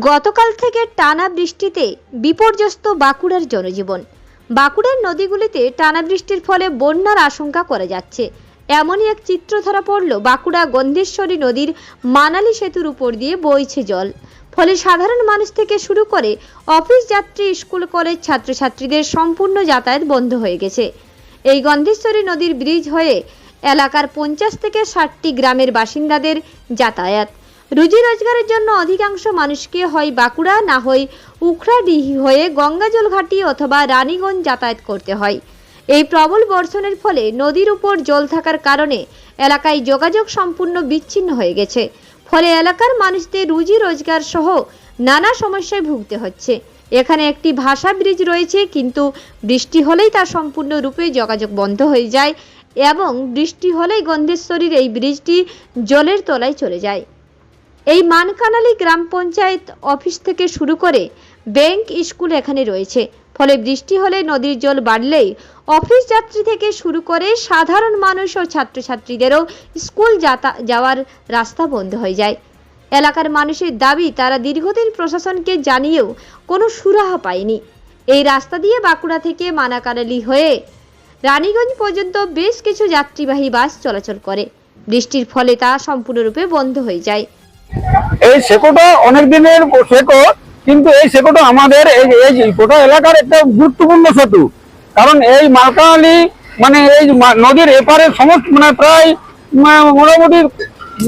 গতকাল থেকে টানা বৃষ্টিতে বিপর্যস্ত বাঁকুড়ার জনজীবন। বাঁকুড়ার নদীগুলিতে টানা বৃষ্টির ফলে বন্যার আশঙ্কা করা যাচ্ছে। এমনই এক চিত্র ধরা পড়ল বাঁকুড়া গন্ধেশ্বরী নদীর মানালি সেতুর উপর দিয়ে বইছে জল। ফলে সাধারণ মানুষ থেকে শুরু করে অফিস, যাত্রী, স্কুল, কলেজ ছাত্রছাত্রীদের সম্পূর্ণ যাতায়াত বন্ধ হয়ে গেছে। এই গন্ধেশ্বরী নদীর ব্রিজ হয়ে এলাকার পঞ্চাশ থেকে ষাটটি গ্রামের বাসিন্দাদের যাতায়াত। রুজি রোজগারের জন্য অধিকাংশ মানুষকে হয় বাঁকুড়া, না হয় উখড়াডিহি হয়ে গঙ্গাজল ঘাটি অথবা রানীগঞ্জ যাতায়াত করতে হয়। এই প্রবল বর্ষণের ফলে নদীর উপর জল থাকার কারণে এলাকায় যোগাযোগ সম্পূর্ণ বিচ্ছিন্ন হয়ে গেছে। ফলে এলাকার মানুষদের রুজি রোজগার সহ নানা সমস্যায় ভুগতে হচ্ছে। এখানে একটি ভাষা ব্রিজ রয়েছে, কিন্তু বৃষ্টি হলেই তা সম্পূর্ণরূপে যোগাযোগ বন্ধ হয়ে যায় এবং বৃষ্টি হলেই গন্ধেশ্বরীর এই ব্রিজটি জলের তলায় চলে যায়। এই মানকানালি গ্রাম পঞ্চায়েত অফিস থেকে শুরু করে ব্যাংক স্কুল এখানে রয়েছে। ফলে বৃষ্টি হলে নদীর জল বাড়লেই অফিস যাত্রী থেকে শুরু করে সাধারণ মানুষ ও ছাত্রছাত্রীদেরও স্কুল যাওয়ার রাস্তা বন্ধ হয়ে যায়। এলাকার মানুষের দাবি, তারা দীর্ঘদিন প্রশাসনকে জানিয়েও কোনো সুরাহা পায়নি। এই রাস্তা দিয়ে বাঁকুড়া থেকে মানাকানালি হয়ে রানীগঞ্জ পর্যন্ত বেশ কিছু যাত্রীবাহী বাস চলাচল করে। বৃষ্টির ফলে তা সম্পূর্ণরূপে বন্ধ হয়ে যায়। এই সেকোটা অনেক দিনের সেকো, কিন্তু এই সেকোটা আমাদের এই গোটা এলাকার একটা গুরুত্বপূর্ণ সেতু। কারণ এই মালকালি মানে এই নদীর এপারে সমস্ত মানে প্রায় মোটামুটি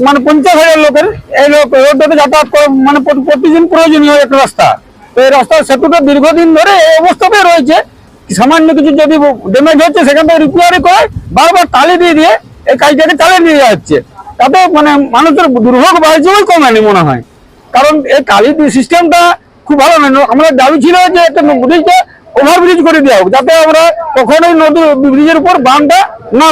মানে পঞ্চাশ হাজার লোকের এই লোক, রোডটাতে যাতায়াত করে মানে প্রতিদিন প্রয়োজনীয় একটা রাস্তা। তো এই রাস্তার সেতুটা দীর্ঘদিন ধরে এই অবস্থাতে রয়েছে। সামান্য কিছু যদি ড্যামেজ হচ্ছে, সেখান থেকে রিপেয়ারি করে বারবার তালি দিয়ে দিয়ে এই কাজটাকে চালিয়ে নিয়ে যাচ্ছে। তাতে মানে মানুষের দুর্ভোগ বাড়ছে কমেনি মনে হয়। কারণ এই কালি সিস্টেমটা খুব ভালো নয়। আমাদের দাবি ছিল যে একটা ব্রিজটা ওভার ব্রিজ করে দেওয়া হোক, যাতে আমরা কখনোই নদী ব্রিজের উপর বানটা না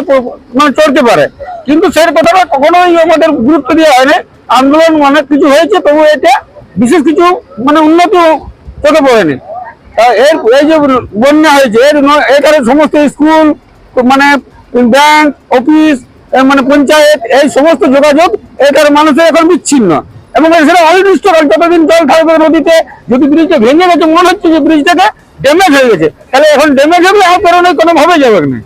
মানে চড়তে পারে। কিন্তু সেই কথাটা কখনোই আমাদের গুরুত্ব দেওয়া হয়নি। আন্দোলন অনেক কিছু হয়েছে, তবু এটা বিশেষ কিছু মানে উন্নতি চোখে পড়েনি। তা এর, এই যে বন্যা হয়েছে, এর এখানে সমস্ত স্কুল মানে ব্যাংক, অফিস মানে পঞ্চায়েত এই সমস্ত যোগাযোগ এখানে মানুষের এখন বিচ্ছিন্ন। এবং সেটা অনির্দিষ্ট যতদিন জল থাকবে নদীতে যদি ব্রিজটা ভেঙে গেছে মনে হচ্ছে যে ব্রিজটাকে ড্যামেজ হয়ে গেছে। তাহলে এখন ড্যামেজ হবে আর কারণে কোনোভাবে যাবে না।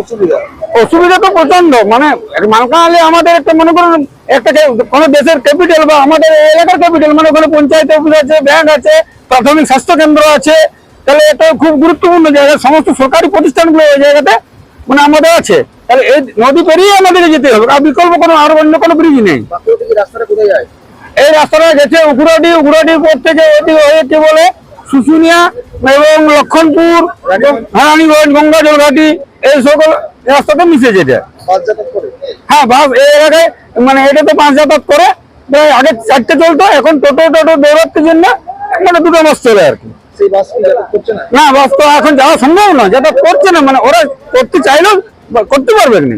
অসুবিধা? অসুবিধা তো প্রচণ্ড মানে মালকানালে আমাদের একটা মনে করুন একটা কোনো দেশের ক্যাপিটাল বা আমাদের এলাকার ক্যাপিটাল মানে ওখানে পঞ্চায়েত অফিস আছে ব্যাংক আছে প্রাথমিক স্বাস্থ্য কেন্দ্র আছে। তাহলে এটা খুব গুরুত্বপূর্ণ জায়গা। সমস্ত সরকারি প্রতিষ্ঠানগুলো ওই জায়গাতে মানে আমাদের আছে। তাহলে এই নদী পেরিয়ে আমাদেরকে যেতে হবে। আর বিকল্প কোনো আর অন্য কোনো ব্রিজ নেই। রাস্তাটা কোথায় যায়? এই রাস্তাটা গেছে উগুরাডি। উগুরাডির পর থেকে এটি হয়েছে বলে? শুশুনিয়া এবং লক্ষণপুর হারানিগঞ্জ গঙ্গা জলঘাটি এই সকল রাস্তাতে মিশে করে? হ্যাঁ বাস এই এলাকায় মানে এটা তো পাঁচ যাতায়াত করে। আগে চারটে চলতো এখন টোটো টোটো দৌড়াতে জন্য মানে দুটো বাস চলে আর কি। কি না বাস তো এখন যাওয়া সম্ভব না যাতায়াত করছে না মানে ওরা করতে চাইলেও করতে পারবে না।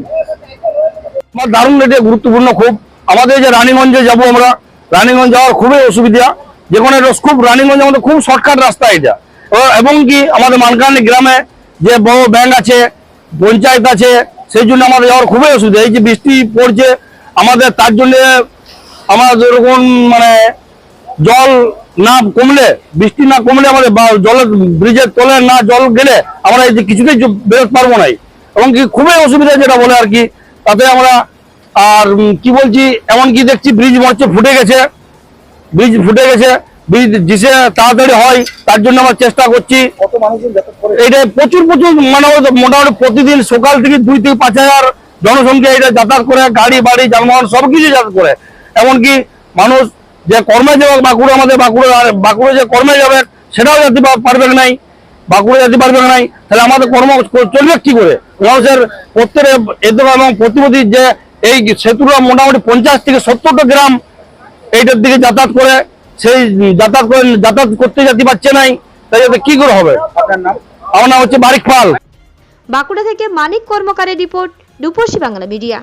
আমার দারুণ এটা গুরুত্বপূর্ণ খুব। আমাদের যে রানীগঞ্জে যাব আমরা, রানীগঞ্জ যাওয়ার খুবই অসুবিধা। যে কোনো একটা খুব, রানীগঞ্জ আমাদের খুব শর্টকাট রাস্তা এটা। এবং কি, আমাদের মানকানি গ্রামে যে বড় ব্যাংক আছে, পঞ্চায়েত আছে, সেই জন্য আমাদের যাওয়ার খুবই অসুবিধা। এই যে বৃষ্টি পড়ছে, আমাদের তার জন্য আমাদের এরকম মানে জল না কমলে বৃষ্টি না কমলে আমাদের জলের ব্রিজের তলে না জল গেলে আমরা এই যে কিছুতেই বেরোতে পারব না। এবং কি খুবই অসুবিধা যেটা বলে আর কি তাতে আমরা আর কি বলছি এমন কি দেখছি ব্রিজ মনে ফুটে গেছে। ব্রিজ ফুটে গেছে ব্রিজ দিশে তাড়াতাড়ি হয় তার জন্য আমরা চেষ্টা করছি। এটা প্রচুর প্রচুর মানে মোটামুটি প্রতিদিন সকাল থেকে দুই থেকে পাঁচ হাজার জনসংখ্যা এটা যাতায়াত করে গাড়ি বাড়ি যানবাহন সব কিছু যাতায়াত করে। এমনকি মানুষ যে কর্মে যাবে বাঁকুড়া আমাদের বাঁকুড়া বাঁকুড়া যে কর্মে যাবে সেটাও যেতে পারবে নাই? বাঁকুড়া যেতে পারবে নাই? তাহলে আমাদের কর্ম চলবে কি করে? মানুষের প্রত্যেক এতে এবং প্রতিপতি যে এই সেতুটা মোটামুটি পঞ্চাশ থেকে সত্তরটা গ্রাম এইটার দিকে যাতায়াত করে সেই যাতায়াত করে যাতায়াত করতে যেতে পারছে নাই তাই যাতে কি করে হবে? আমার নাম হচ্ছে বারিক পাল। বাঁকুড়া থেকে মানিক কর্মকারের রিপোর্ট রূপসী বাংলা মিডিয়া।